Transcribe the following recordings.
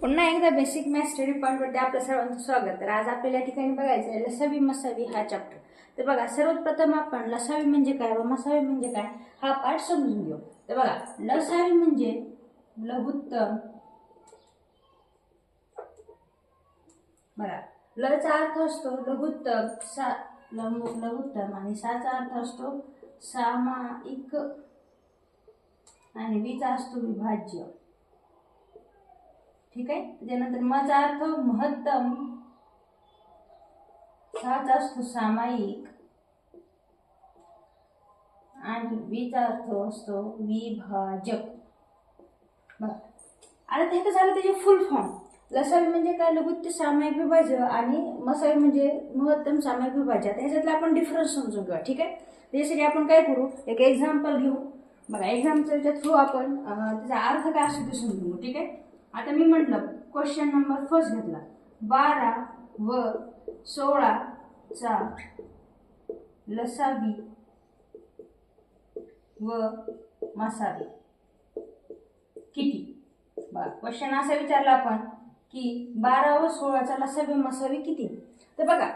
पुन्हा एकदा basic math study पॉईंटवरती आपलं सर्वांचं स्वागत. तर आज आपल्याला या ठिकाणी बघायचं आहे लसावी मसावी हा चॅप्टर तर बघा सर्वप्रथम आपण लसावी म्हणजे काय व मसावी म्हणजे काय हा पाठ समजून घेऊ. तर बघा लसावी म्हणजे लघुत्तम. बघा लचा अर्थ असतो लघुत्तम सा लघुत्तम आणि साचा अर्थ असतो सामायिक आणि वीचा असतो विभाज्य. ठीक आहे? त्याच्यानंतर मचा अर्थ महत्तम साचा असतो सामायिक. आणि विचा अर्थ असतो विभाजक. बघा आता हे तर झालं त्याचे फुल फॉर्म लसावी म्हणजे काय? लघुत्य सामायिक विभाज्य आणि मसावी म्हणजे महत्तम सामायिक विभाज्य. आता ह्याच्यातला आपण डिफरन्स समजून घेऊ ठीक आहे? त्याच्यासाठी आपण काय करू? एक एक्झाम्पल घेऊ. बघा एक्झाम्पलच्या थ्रू आपण त्याचा अर्थ काय असतो ते समजून घेऊ ठीक आहे? आता मी म्हटलं क्वेश्चन नंबर फर्स्ट घेतला. बारा व सोळाचा लसावी व मसावी. किती? बघा क्वेश्चन असा विचारला आपण की बारा व सोळाचा लसावी मसावी किती? तर बघा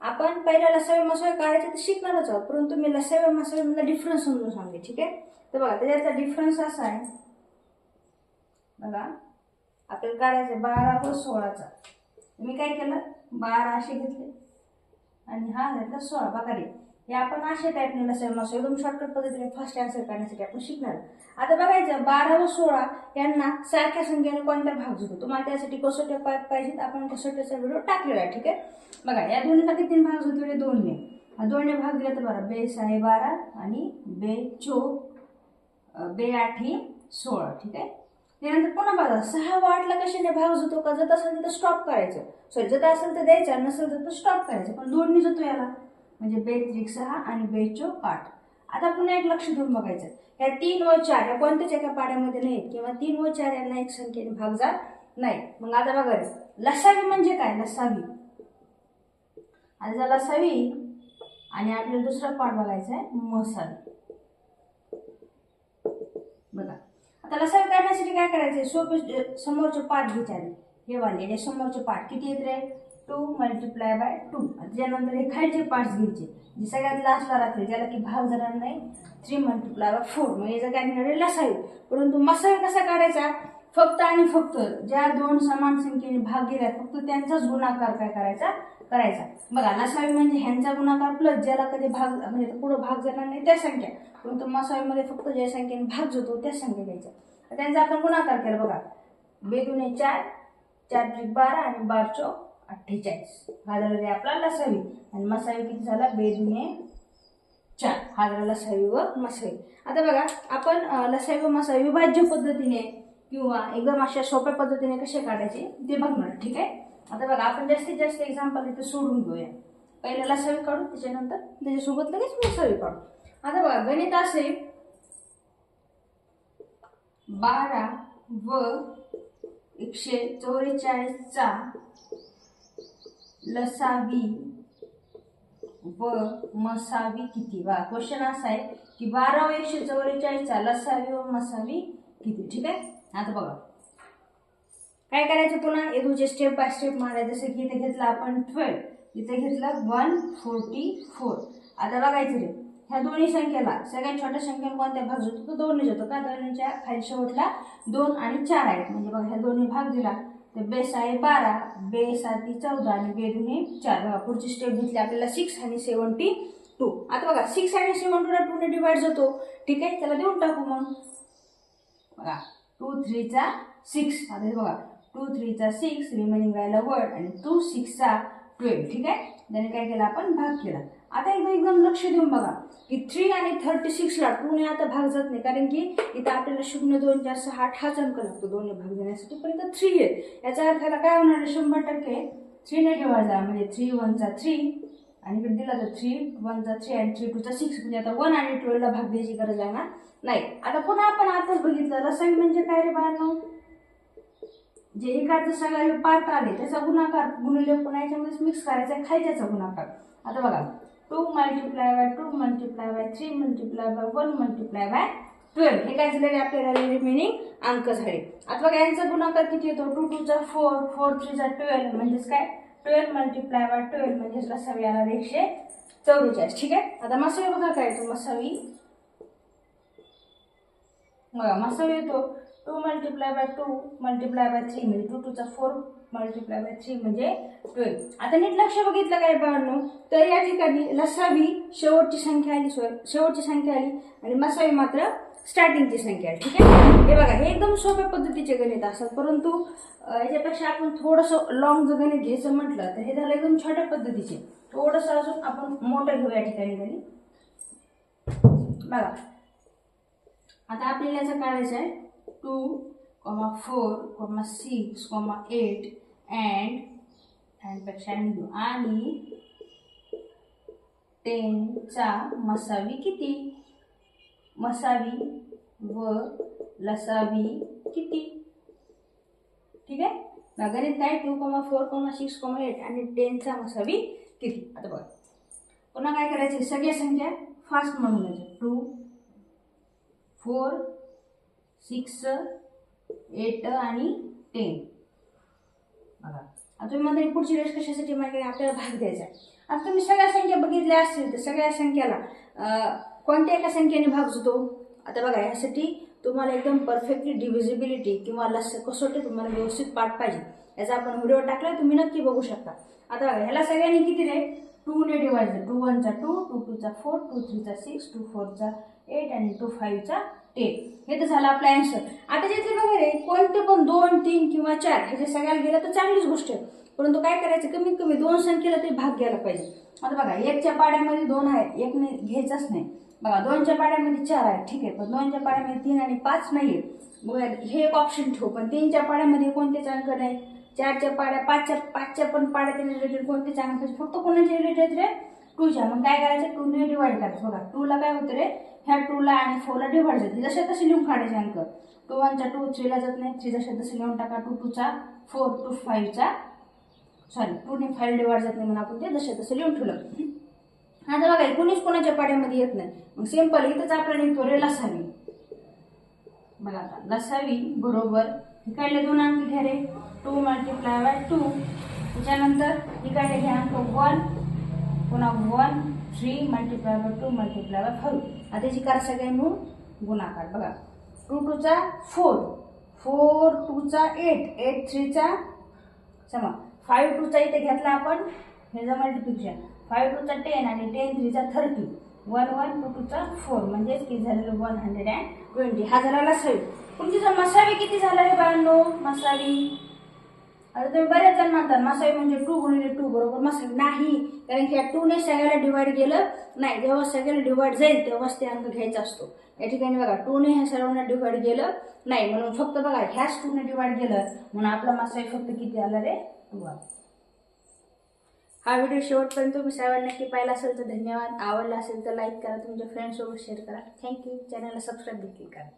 आपण पहिला लसावी मसावी काढायचे तर शिकणारच आहोत परंतु मी लसावी मसावी मधला डिफरन्स समजून सांगते ठीक आहे? तर बघा त्याच्यातला डिफरन्स असा आहे. बघा. आपल्याला काढायचं बारा व सोळाचा. मी काय केलं? बारा असे घेतले. आणि हा घेतला सोळा. बघाडे हे आपण अशा टाईपने नसेल नसो एकदम शॉर्टकट पद्धतीने फर्स्ट आन्सर काढण्यासाठी आपण शिकणार. आता बघायचं बारा व सोळा यांना सारख्या संख्येने कोणता भाग जुळतो तुम्हाला त्यासाठी कसोट्या पाठ पाहिजेत. आपण कसोट्याचा व्हिडिओ टाकलेला आहे ठीक आहे? बघा या दोन्हीला किती तीन भाग जुळतो दोनने हा दोनने भाग दिला तर बरं बे सहा बारा आणि बे चो बे आठी सोळा ठीक आहे? त्यानंतर पुन्हा बघा सहा वाटला कशाने भाग जातो का? जत असेल तर स्टॉप करायचं. सॉरी जत असेल तर द्यायचं नसेल तर स्टॉप करायचं. पण दोन्ही जातो याला. म्हणजे बेत्रिक सहा आणि बेचो आठ. आता पुन्हा एक लक्ष देऊन बघायचं. ह्या तीन व चार या कोणत्याच एका पाड्यामध्ये नाहीत किंवा तीन व चार यांना एक संख्येने भाग जात नाही. मग आता बघा लसावी म्हणजे काय? लसावी. आता जर लसावी आणि आपल्याला दुसरा पाठ बघायचा आहे मसावी. बघा. त्याला सर काढण्यासाठी काय करायचं सोपे समोरचे पाठ घ्यायचे हे वाले हे समोरचे पाठ किती येत रे? टू मल्टिप्लाय बाय टू त्याच्यानंतर हे खालचे पार्ट्स घ्यायचे. जे सगळ्यात लास्टला राहतील ज्याला की भाग जाणार नाही थ्री मल्टिप्लाय बाय फोर म्हणजे याचा काय घेणार लसावी परंतु मसाला कसा काढायचा फक्त आणि फक्त ज्या दोन समान संख्येने भाग गेल्या फक्त त्यांचाच गुणाकार काय करायचा? करायचा. बघा लसावी म्हणजे ह्यांचा गुणाकार प्लस ज्याला कधी भाग म्हणजे पुढं भाग जाणार नाही त्या संख्या. परंतु मसावीमध्ये फक्त ज्या संख्येने भाग जातो त्या संख्या घ्यायचा त्यांचा आपण गुणाकार केला बघा. बेदुने चार चार त्रिक बारा आणि बार चौक अठ्ठेचाळीस. हा झाला रे आपला लसावी आणि मसावी किती झाला? बेदुने चार. हा झाला लसावी व मसावी. आता बघा आपण लसावी व मसावी विभाज्य पद्धतीने किंवा एकदम अशा सोप्या पद्धतीने कसे काढायचे ते बघणार. ठीक आहे? आता बघा आपण जास्तीत जास्त एक्झाम्पल इथे सोडून घेऊया. पहिल्या लसावी काढू त्याच्यानंतर त्याच्यासोबत लगेच मसावी काढू. आता बघा गणित असे बारा व एकशे चौवेचाळीसचा लसावी व मसावी किती? बा क्वेश्चन असा आहे की बारा व एकशे चौवेचाळीसचा लसावी व मसावी किती? ठीक आहे? आता बघा. काय करायचं पुन्हा? येदूचे स्टेप बाय स्टेप मारायचं. जसं की इथे घेतलं आपण ट्वेल्व इथे घेतलं वन फोर्टी फोर आता बघायचं रे. ह्या दोन्ही संख्येला सगळ्यात छोट्या संख्येला कोणत्या? भाग जातो तो दोन्ही जातो का? दोन्हीच्या खाली शेवटला दोन आणि चार आहेत. म्हणजे बघा ह्या दोन्ही भाग दिला. तर बेस आहे बारा. बे साती चौदा आणि बे दुने चार. बघा पुढची स्टेप घेतली आपल्याला सिक्स आणि सेवन्टी टू आता बघा सिक्स आणि सेवन टूला टूने डिवाइड जातो ठीक आहे? त्याला देऊन टाकू मग. बघा टू थ्रीचा सिक्स आता बघा टू थ्रीचा सिक्स रिमेनिंग राहिला वर्ड आणि टू सिक्सचा ट्वेल्व ठीक आहे? त्याने काय केलं आपण? भाग केला. आता एकदा एकदम लक्ष देऊन बघा की थ्री आणि थर्टी सिक्सला टूने आता भाग जात नाही. कारण की इथं आपल्याला शून्य दोन चार सहा आठ हाच अंक लागतो. दोन्ही भाग देण्यासाठी पण इथं थ्री आहे याचा अर्थाला काय होणार आहे? शंभर टक्के थ्रीने ठेवायचा. म्हणजे थ्री वनचा थ्री आणि इकडे दिला तर थ्री वनचा थ्री आणि थ्री टूचा सिक्स म्हणजे आता वन आणि ट्वेल्वला भाग द्यायची गरज आहे ना नाही. आता पुन्हा आपण आताच बघितलं. रसायन म्हणजे काय रे बाळांनो? जे इकडचं सगळं पार्ट आले त्याचा गुणाकार गुणिले पुन्हा याच्यामध्ये मिक्स करायचा आहे खायच्याचा गुणाकार. आता बघा two multiply by two multiply by three multiply by one multiply by twelve हे काय झालेले आपल्याला रिमेनिंग अंक झाले. आता बघा यांचा गुणाकार किती येतो? टू टूचा फोर फोर थ्रीचा ट्वेल्व म्हणजेच काय? ट्वेल्व मल्टिप्लाय बाय ट्वेल्व म्हणजेच लसावी आला एकशे चौवेचाळीस. ठीक आहे? आता मसावी बघा काय येतो? मसावी. बघा मसावी येतो. Two multiply by two multiply by three म्हणजे टू टूचा फोर मल्टिप्लाय बाय थ्री म्हणजे ट्वेल्व आता नीट लक्ष बघितलं काय बाळांनो? तर या ठिकाणी लसावी शेवटची संख्या आली शेवटची संख्या आली आणि मसावी मात्र स्टार्टिंगची संख्या आली ठीक आहे? हे बघा हे एकदम सोप्या पद्धतीचे गणित असतात परंतु याच्यापेक्षा आपण थोडंसं लॉंग जर गणित घ्यायचं म्हटलं तर हे झालं एकदम छोट्या पद्धतीचे. थोडंसं अजून आपण मोठं घेऊ या ठिकाणी गणित. बघा. आता आपल्याला याचं काढायचं आहे. Two comma four comma six comma eight and अँडपेक्षा and पेक्षा आणि टेनचा मसावी किती? मसावी व लसावी किती? ठीक आहे? मग गणित काय? Two comma four comma six comma eight आणि टेनचा मसावी किती? आता बघा. पुन्हा काय करायचे? सगळ्या संख्या फास्ट म्हणून टू फोर सिक्स एट आणि टेन. बघा. आता तुम्ही म्हणता पुढची रेस कशासाठी मागे आपल्याला भाग द्यायचा आहे. आता तुम्ही सगळ्या संख्या बघितल्या असतील तर सगळ्या संख्याला कोणत्या एका संख्येने भाग होतो? आता बघा यासाठी तुम्हाला एकदम परफेक्टली डिव्हिजिबिलिटी किंवा लस कसोटी तुम्हाला व्यवस्थित पाठ पाहिजे. याचा आपण व्हिडिओ टाकला तुम्ही नक्की बघू शकता. आता बघा ह्याला सगळ्यांनी किती रे? टूने डिवाइड टू वनचा टू टू टूचा फोर टू थ्रीचा सिक्स टू फोरचा एट आणि टू फाईव्हचा टेन हे तर झालं आपलं अँसर आता जिथे बघा रे कोणते पण दोन तीन किंवा चार हे जे सगळ्याला गेलं तर चांगलीच गोष्ट आहे. परंतु काय करायचं कमीत कमी दोन संख्येला तरी भाग घ्यायला पाहिजे. आता बघा एकच्या पाड्यामध्ये दोन आहेत एक नाही घ्यायचाच नाही. बघा दोनच्या पाड्यामध्ये चार आहेत ठीक आहे पण दोनच्या पाड्यामध्ये तीन आणि पाच नाही आहे हे एक ऑप्शन ठेवू पण तीनच्या पाड्यामध्ये कोणतेच अंक नाही. चारच्या पाड्या पाचच्या पाचच्या पण पाड्यातील रिलेटेड कोणतेच अंक फक्त कोणाच्या रिलेटेड रे? टूच्या. मग काय करायचं? टूने डिवाइड करायचं बघा टूला काय होतं रे? ह्या टूला आणि फोरला डिव्हाइड जाते जसे तसे लिहून काढायचे अंक टू वनचा टू थ्रीला जात नाही. थ्री जसे तसे लिहून टाका. टू टूचा फोर टू फाईव्हचा सॉरी टूने फाईव्ह डिव्हाइड जात नाही म्हणून आपण ते जसे तसे लिहून ठेवलं. आता बघा कोणीच कोणाच्या पाड्यामध्ये येत नाही? मग सिंपल इथंच आपल्याला येतो रे लसावी. बघा आता लसावी बरोबर इकडले दोन अंक घ्या रे. टू मल्टिप्लाय बाय टू त्याच्यानंतर इकडले घ्या अंक वन पुन्हा one three multiply by two multiply by five आता याची करा सगळे मिळून गुणाकार. बघा टू टूचा फोर फोर टूचा एट एट थ्रीचा समा फाईव्ह टूचा इथे घेतला आपण. ह्याचा मल्टिप्लिकेशन फाईव्ह टूचा टेन आणि टेन थ्रीचा थर्टी वन वन टू टूचा फोर म्हणजेच किती झालेलं वन हंड्रेड अँड ट्वेंटी हा झाला सवी तुमची जर मसावी किती झाला रे बाळांनो? मसावी. आता तुम्ही बऱ्याच जण म्हणतात मासावी म्हणजे टू गुणिले टू बरोबर मासावी नाही. कारण की या टूने सगळ्याला डिवाइड केलं नाही जेव्हा सगळ्याला डिवाइड जाईल तेव्हाच ते अंक घ्यायचा असतो. या ठिकाणी बघा टूने ह्या सर्वांना डिवाइड केलं नाही म्हणून फक्त बघा ह्याच टूने डिवाइड केलं म्हणून आपला मासावी फक्त किती आला रे? टू आला हा व्हिडिओ शेवटपर्यंत तुम्ही सर्वांना नक्की पाहिला असेल तर धन्यवाद. आवडला असेल तर लाईक करा तुमच्या फ्रेंडसोबत शेअर करा. थँक्यू चॅनलला सबस्क्राईब देखील करा.